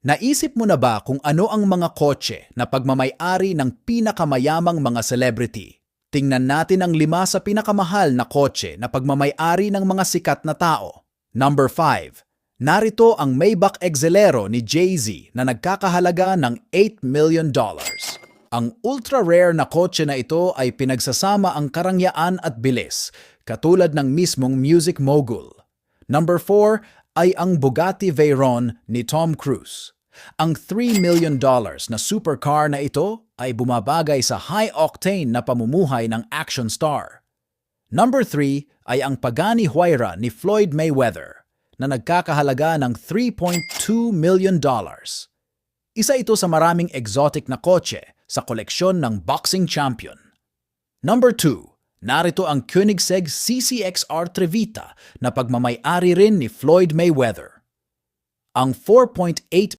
Naisip mo na ba kung ano ang mga kotse na pagmamayari ng pinakamayamang mga celebrity? Tingnan natin ang lima sa pinakamahal na kotse na pagmamayari ng mga sikat na tao. Number 5. Narito ang Maybach Exelero ni Jay-Z na nagkakahalaga ng $8 million. Ang ultra-rare na kotse na ito ay pinagsasama ang karangyaan at bilis, katulad ng mismong music mogul. Number 4 ay ang Bugatti Veyron ni Tom Cruise. Ang $3 million na supercar na ito ay bumabagay sa high-octane na pamumuhay ng action star. Number 3 ay ang Pagani Huayra ni Floyd Mayweather na nagkakahalaga ng $3.2 million. Isa ito sa maraming exotic na kotse sa koleksyon ng boxing champion. Number 2, narito ang Koenigsegg CCXR Trevita na pagmamayari rin ni Floyd Mayweather. Ang $4.8